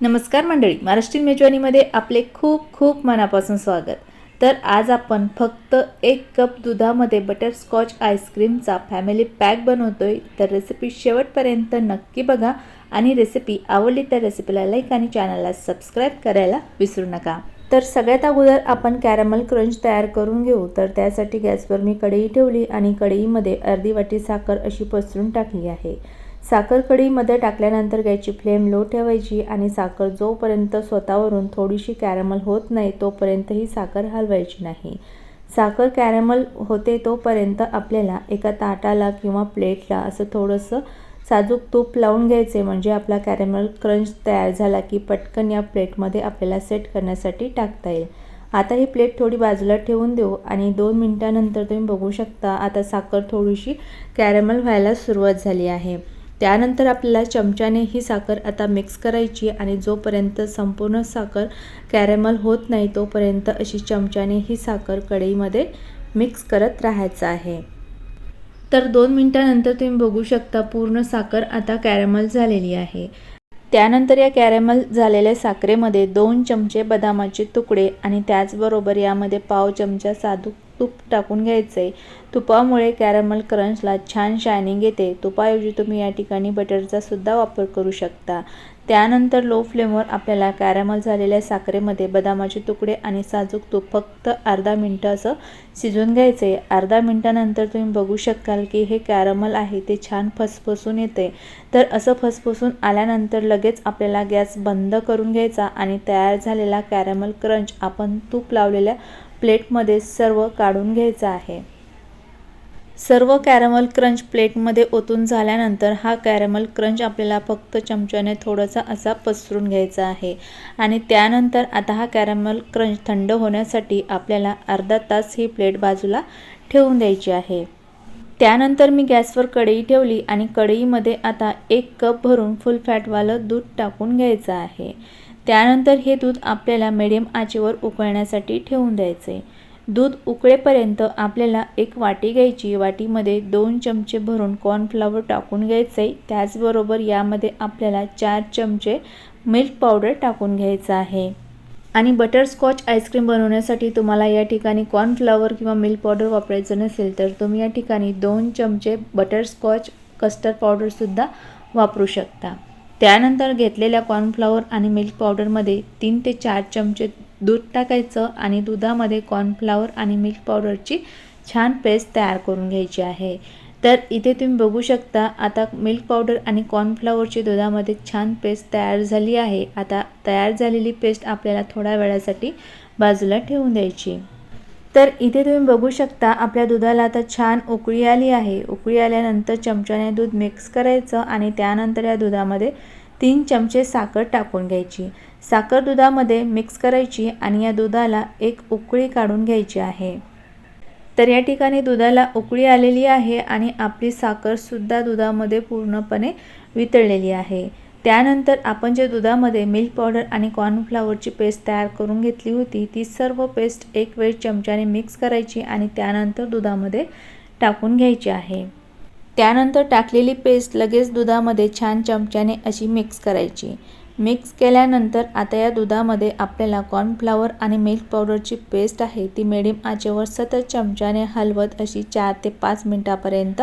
नमस्कार मंडळी महाराष्ट्रीयन मेजवानीमध्ये आपले खूप खूप मनापासून स्वागत. तर आज आपण फक्त एक कप दुधामध्ये बटरस्कॉच आईस्क्रीमचा फॅमिली पॅक बनवतोय. तर रेसिपी शेवटपर्यंत नक्की बघा आणि रेसिपी आवडली तर रेसिपीला लाईक आणि चॅनलला सबस्क्राईब करायला विसरू नका. तर सगळ्यात अगोदर आपण कॅरमल क्रंच तयार करून घेऊ. तर त्यासाठी गॅसवर मी कढई ठेवली आणि कढईमध्ये अर्धी वाटी साखर अशी पसरून टाकली आहे. साखर कढईमध्ये टाकल्यानंतर गॅसची फ्लेम लो ठेवायची आणि साखर जोपर्यंत स्वतःवरून थोडीशी कॅरमल होत नाही तोपर्यंत ही साखर हलवायची नाही. साखर कॅरमल होते तोपर्यंत आपल्याला एका ताटाला किंवा प्लेटला असं थोडंसं साजूक तूप लावून घ्यायचे म्हणजे आपला कॅरेमल क्रंच तयार झाला की पटकन या प्लेटमध्ये आपल्याला सेट करण्यासाठी टाकता येईल. आता ही प्लेट थोडी बाजूला ठेवून देऊ आणि दोन मिनटानंतर तुम्ही बघू शकता आता साखर थोडीशी कॅरेमल व्हायला सुरुवात झाली आहे. त्यानंतर आपल्याला चमच्याने ही साखर आता मिक्स करायची आणि जोपर्यंत संपूर्ण साखर कॅरेमल होत नाही तोपर्यंत अशी चमच्याने ही साखर कढईमध्ये मिक्स करत राहायचं आहे. तर दोन मिनटानंतर तुम्ही बघू शकता पूर्ण साखर आता कॅरेमल झालेली आहे. त्यानंतर या कॅरेमल झालेल्या साखरेमध्ये दोन चमचे बदामाचे तुकडे आणि त्याचबरोबर यामध्ये पाव चमचा साधू तूप टाकून घ्यायचं आहे तुपामुळे कॅरमल क्रंचला छान शायनिंग येते. तुपाऐवजी तुम्ही या ठिकाणी बटरचा सुद्धा वापर करू शकता. त्यानंतर लो फ्लेमवर आपल्याला कॅरमल झालेल्या साखरेमध्ये बदामाचे तुकडे आणि साजूक तूप फक्त अर्धा मिनटं असं शिजून घ्यायचं आहे अर्धा मिनटानंतर तुम्ही बघू शकाल की हे कॅरमल आहे ते छान फसफसून येते. तर असं फसफसून आल्यानंतर लगेच आपल्याला गॅस बंद करून घ्यायचा आणि तयार झालेला कॅरमल क्रंच आपण तूप लावलेल्या प्लेटमध्ये सर्व काढून घ्यायचं आहे. सर्व कॅरमल क्रंच प्लेटमध्ये ओतून झाल्यानंतर हा कॅरमल क्रंच आपल्याला फक्त चमच्याने थोडासा असा पसरून घ्यायचा आहे. आणि त्यानंतर आता हा कॅरमल क्रंच थंड होण्यासाठी आपल्याला अर्धा तास ही प्लेट बाजूला ठेवून द्यायची आहे. त्यानंतर मी गॅसवर कढई ठेवली आणि कढईमध्ये आता एक कप भरून फुल फॅटवालं दूध टाकून घ्यायचं आहे. त्यानंतर हे दूध आपल्याला मिडियम आचेवर उकळण्यासाठी ठेवून द्यायचे. दूध उकळेपर्यंत आपल्याला एक वाटी घ्यायची. वाटीमध्ये दोन चमचे भरून कॉर्नफ्लावर टाकून घ्यायचे. त्याचबरोबर यामध्ये आपल्याला चार चमचे मिल्क पावडर टाकून घ्यायचं आहे. आणि बटरस्कॉच आईस्क्रीम बनवण्यासाठी तुम्हाला या ठिकाणी कॉर्नफ्लावर किंवा मिल्क पावडर वापरायचं नसेल तर तुम्ही या ठिकाणी दोन चमचे बटरस्कॉच कस्टर्ड पावडरसुद्धा वापरू शकता. त्यानंतर घेतलेल्या कॉर्नफ्लॉवर आणि मिल्क पावडरमध्ये तीन ते चार चमचे दूध टाकायचं आणि दुधामध्ये कॉर्नफ्लॉवर आणि मिल्क पावडरची छान पेस्ट तयार करून घ्यायची आहे. तर इथे तुम्ही बघू शकता आता मिल्क पावडर आणि कॉर्नफ्लॉवरची दुधामध्ये छान पेस्ट तयार झाली आहे. आता तयार झालेली पेस्ट आपल्याला थोड्या वेळासाठी बाजूला ठेवून द्यायची. तर इथे तुम्ही बघू शकता आपल्या दुधाला आता छान उकळी आली आहे. उकळी आल्यानंतर चमच्याने दूध मिक्स करायचं आणि त्यानंतर या दुधामध्ये तीन चमचे साखर टाकून घ्यायची. साखर दुधामध्ये मिक्स करायची आणि या दुधाला एक उकळी काढून घ्यायची आहे. तर या ठिकाणी दुधाला उकळी आलेली आहे आणि आपली साखरसुद्धा दुधामध्ये पूर्णपणे वितळलेली आहे. त्यानंतर आपण जे दुधामध्ये मिल्क पावडर आणि कॉर्नफ्लावरची पेस्ट तयार करून घेतली होती ती सर्व पेस्ट एक वेळ चमच्याने मिक्स करायची आणि त्यानंतर दुधामध्ये टाकून घ्यायची आहे. त्यानंतर टाकलेली पेस्ट लगेच दुधामध्ये छान चमच्याने अशी मिक्स करायची. मिक्स केल्यानंतर आता या दुधामध्ये आपल्याला कॉर्नफ्लावर आणि मिल्क पावडरची पेस्ट आहे ती मिडियम आचेवर सतत चमच्याने हलवत अशी चार ते पाच मिनटापर्यंत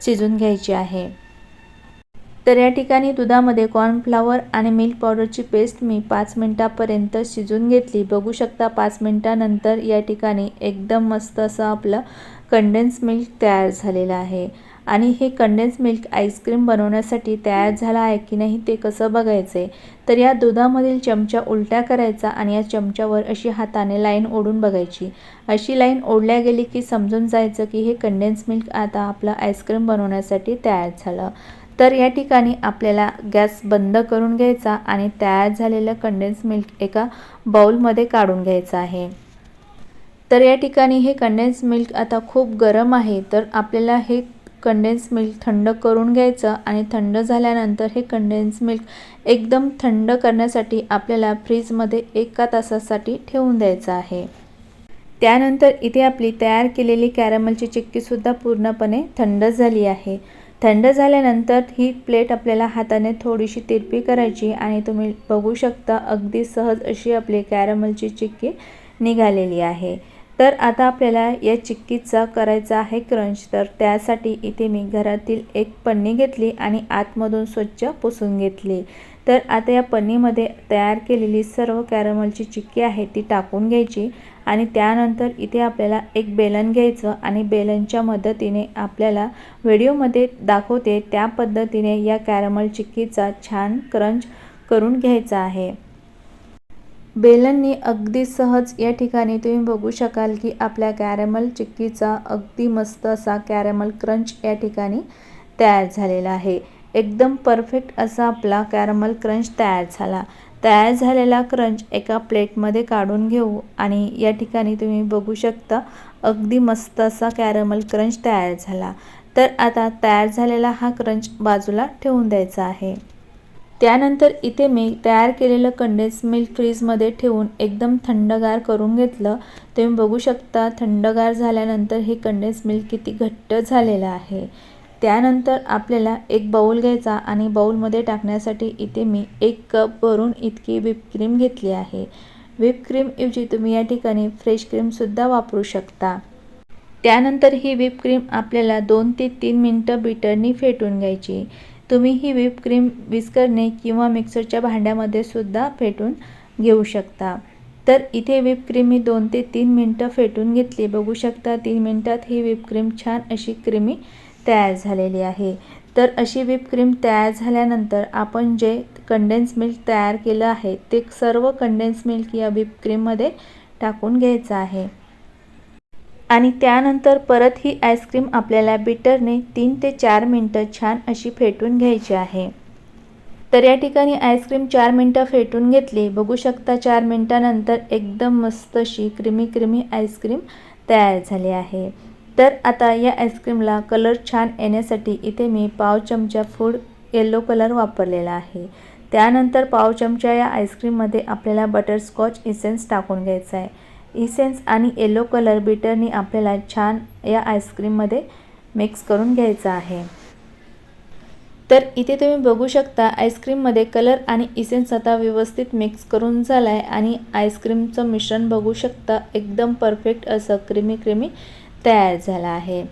शिजून घ्यायची आहे. तर या ठिकाणी दुधामध्ये कॉर्नफ्लावर आणि मिल्क पावडरची पेस्ट मी पाच मिनटापर्यंत शिजून घेतली. बघू शकता पाच मिनटानंतर या ठिकाणी एकदम मस्त असं आपलं कंडेन्स मिल्क तयार झालेलं आहे. आणि हे कंडेन्स मिल्क आईस्क्रीम बनवण्यासाठी तयार झाला आहे की नाही ते कसं बघायचं आहे तर या दुधामधील चमचा उलट्या करायचा आणि या चमच्यावर अशी हाताने लाईन ओढून बघायची. अशी लाईन ओढल्या गेली की समजून जायचं की हे कंडेन्स मिल्क आता आपलं आईस्क्रीम बनवण्यासाठी तयार झालं. तर या ठिकाणी आपल्याला गॅस बंद करून घ्यायचा आणि तयार झालेलं कंडेन्स मिल्क एका बाऊलमध्ये काढून घ्यायचं आहे. तर या ठिकाणी हे कंडेन्स मिल्क आता खूप गरम आहे तर आपल्याला हे कंडेन्स मिल्क थंड करून घ्यायचं आणि थंड झाल्यानंतर हे कंडेन्स मिल्क एकदम थंड करण्यासाठी आपल्याला फ्रीजमध्ये एका तासासाठी ठेवून द्यायचं आहे. त्यानंतर इथे आपली तयार केलेली कॅरमलची चिक्कीसुद्धा पूर्णपणे थंड झाली आहे. थंड झाल्यानंतर ही प्लेट आपल्याला हाताने थोडीशी तिरपी करायची आणि तुम्ही बघू शकता अगदी सहज अशी आपली कॅरमलची चिक्की निघालेली आहे. तर आता आपल्याला या चिक्कीचा करायचा आहे क्रंच. तर त्यासाठी इथे मी घरातील एक पन्नी घेतली आणि आतमधून स्वच्छ पुसून घेतली. तर आता या पन्नीमध्ये तयार केलेली सर्व कॅरमलची चिक्की आहे ती टाकून घ्यायची. आणि त्यानंतर इथे आपल्याला एक बेलन घ्यायचं आणि बेलनच्या मदतीने आपल्याला व्हिडिओमध्ये दाखवते त्या पद्धतीने या कॅरमल चिक्कीचा छान क्रंच करून घ्यायचा आहे. बेलननी अगदी सहज या ठिकाणी तुम्ही बघू शकाल की आपल्या कॅरमल चिक्कीचा अगदी मस्त असा कॅरमल क्रंच या ठिकाणी तयार झालेला आहे. एकदम परफेक्ट असा आपला कॅरमल क्रंच तयार झाला. तयार झालेला क्रंच एका प्लेटमध्ये काढून घेऊ आणि या ठिकाणी तुम्ही बघू शकता अगदी मस्त असा कॅरमल क्रंच तयार झाला. तर आता तयार झालेला हा क्रंच बाजूला ठेवून द्यायचा आहे. त्यानंतर इथे मी तयार केलेलं कंडेन्स मिल्क फ्रीजमध्ये ठेवून एकदम थंडगार करून घेतलं. तुम्ही बघू शकता थंडगार झाल्यानंतर हे कंडेन्स मिल्क किती घट्ट झालेलं आहे. त्यानंतर आपल्याला एक बाऊल घ्यायचा आणि बाऊलमध्ये टाकण्यासाठी इथे मी एक कप भरून इतकी व्हिप क्रीम घेतली आहे. व्हिप क्रीमऐवजी तुम्ही या ठिकाणी फ्रेश क्रीमसुद्धा वापरू शकता. त्यानंतर ही व्हिप क्रीम आपल्याला दोन ते तीन मिनटं बिटरनी फेटून घ्यायची. तुम्ही ही व्हिप क्रीम विस्करणे किंवा मिक्सरच्या भांड्यामध्ये सुद्धा फेटून घेऊ शकता. तर इथे व्हिप क्रीम मी दोन ते तीन मिनटं फेटून घेतली. बघू शकता तीन मिनटात ही व्हिप क्रीम छान अशी क्रीमी तयार झालेली आहे. तर अशी व्हिप क्रीम तयार झाल्यानंतर आपण जे कंडेन्स मिल्क तयार केलं आहे ते सर्व कंडेन्स मिल्क या व्हिप क्रीममध्ये टाकून घ्यायचं आहे. आणि त्यानंतर परत ही आईस्क्रीम आपल्याला बिटरने तीन ते चार मिनटं छान अशी फेटून घ्यायची आहे. तर या ठिकाणी आईस्क्रीम चार मिनटं फेटून घेतली. बघू शकता चार मिनटानंतर एकदम मस्त अशी क्रिमी क्रिमी आईस्क्रीम तयार झाली आहे. तर आता या आईस्क्रीमला कलर छान येण्यासाठी इथे मी पाव चमचा फूड येल्लो कलर वापरलेला आहे. त्यानंतर पाव चमचा या आईस्क्रीममध्ये आपल्याला बटरस्कॉच इसेन्स टाकून घ्यायचा आहे. इसेन्स आणि येलो कलर बिटरनी आपल्याला छान या आईस्क्रीममध्ये मिक्स करून घ्यायचा आहे. तर इथे तुम्ही बघू शकता आईस्क्रीममध्ये कलर आणि इसेन्स आता व्यवस्थित मिक्स करून झाला आहे आणि आईस्क्रीमचं मिश्रण बघू शकता. एकदम परफेक्ट असं क्रीमी क्रीमी तयार झाला आहे.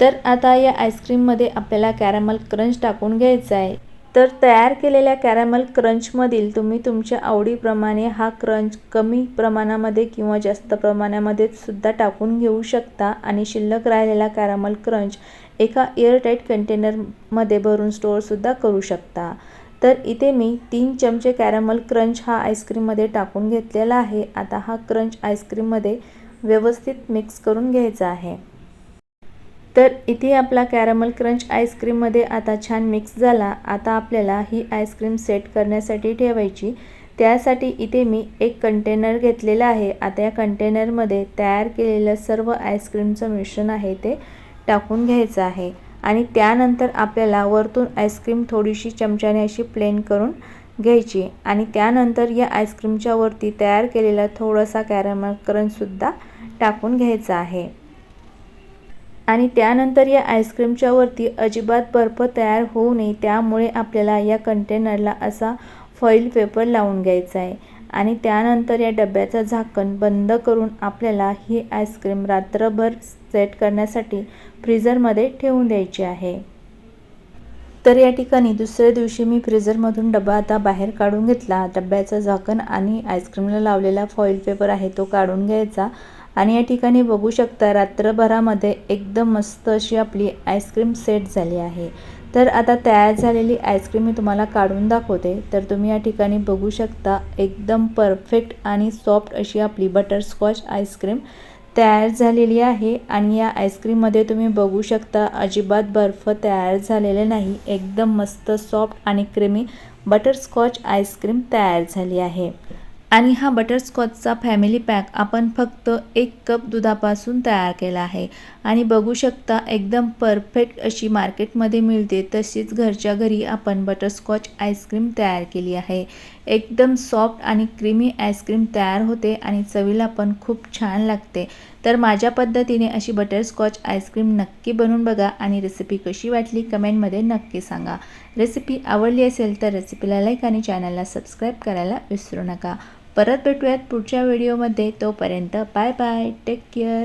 तर आता या आईस्क्रीममध्ये आपल्याला कॅरमल क्रंच टाकून घ्यायचा आहे. तर तयार केलेल्या कॅरमल क्रंचमधील तुम्ही तुमच्या आवडीप्रमाणे हा क्रंच कमी प्रमाणामध्ये किंवा जास्त प्रमाणामध्ये सुद्धा टाकून घेऊ शकता आणि शिल्लक राहिलेला कॅरमल क्रंच एका एअरटाईट कंटेनरमध्ये भरून स्टोअरसुद्धा करू शकता. तर इथे मी तीन चमचे कॅरमल क्रंच हा आईस्क्रीममध्ये टाकून घेतलेला आहे. आता हा क्रंच आईस्क्रीममध्ये व्यवस्थित मिक्स करून घ्यायचा आहे. तर इथे आपला कॅरमल क्रंच आईस्क्रीममध्ये आता छान मिक्स झाला. आता आपल्याला ही आईस्क्रीम सेट करण्यासाठी ठेवायची. त्यासाठी इथे मी एक कंटेनर घेतलेला आहे. आता या कंटेनरमध्ये तयार केलेलं सर्व आईस्क्रीमचं मिश्रण आहे ते टाकून घ्यायचं आहे. आणि त्यानंतर आपल्याला वरतून आईस्क्रीम थोडीशी चमच्याने अशी प्लेन करून घ्यायची. आणि त्यानंतर या आईस्क्रीमच्या वरती तयार केलेला थोडासा कॅरमल क्रंचसुद्धा टाकून घ्यायचा आहे. आणि त्यानंतर या आईस्क्रीमच्या वरती अजिबात बर्फ तयार होऊ नये त्यामुळे आपल्याला या कंटेनरला असा फॉईल पेपर लावून घ्यायचा आहे. आणि त्यानंतर या डब्याचं झाकण बंद करून आपल्याला ही आईस्क्रीम रात्रभर सेट करण्यासाठी फ्रीझरमध्ये ठेवून द्यायची आहे. तर या ठिकाणी दुसऱ्या दिवशी मी फ्रीझरमधून डबा आता बाहेर काढून घेतला. डब्याचं झाकण आणि आईस्क्रीमला लावलेला फॉईल पेपर आहे तो काढून घ्यायचा. आणि या ठिकाणी बघू शकता रात्रभरामध्ये एकदम मस्त अशी आपली आईस्क्रीम सेट झाली आहे. तर आता तयार झालेली आईस्क्रीम मी तुम्हाला काढून दाखवते. तर तुम्ही या ठिकाणी बघू शकता एकदम परफेक्ट आणि सॉफ्ट अशी आपली बटरस्कॉच आईस्क्रीम तयार झालेली आहे. आणि या आईस्क्रीममध्ये तुम्ही बघू शकता अजिबात बर्फ तयार झालेले नाही. एकदम मस्त सॉफ्ट आणि क्रीमी बटरस्कॉच आईस्क्रीम तयार झाली आहे. आणि हा बटरस्कॉचचा फॅमिली पॅक आपण फक्त एक कप दुधापासून तयार केला आहे. आणि बघू शकता एकदम परफेक्ट अशी मार्केटमध्ये मिळते तशीच घरच्या घरी आपण बटरस्कॉच आईस्क्रीम तयार केली आहे. एकदम सॉफ्ट आणि क्रीमी आईस्क्रीम तयार होते आणि चवीला पण खूप छान लागते. तर माझ्या पद्धतीने अशी बटरस्कॉच आईस्क्रीम नक्की बनवून बघा आणि रेसिपी कशी वाटली कमेंटमध्ये नक्की सांगा. रेसिपी आवडली असेल तर रेसिपीला लाईक आणि चॅनलला सबस्क्राईब करायला विसरू नका. परत भेटूयात पुढच्या व्हिडिओमध्ये तोपर्यंत बाय बाय टेक केअर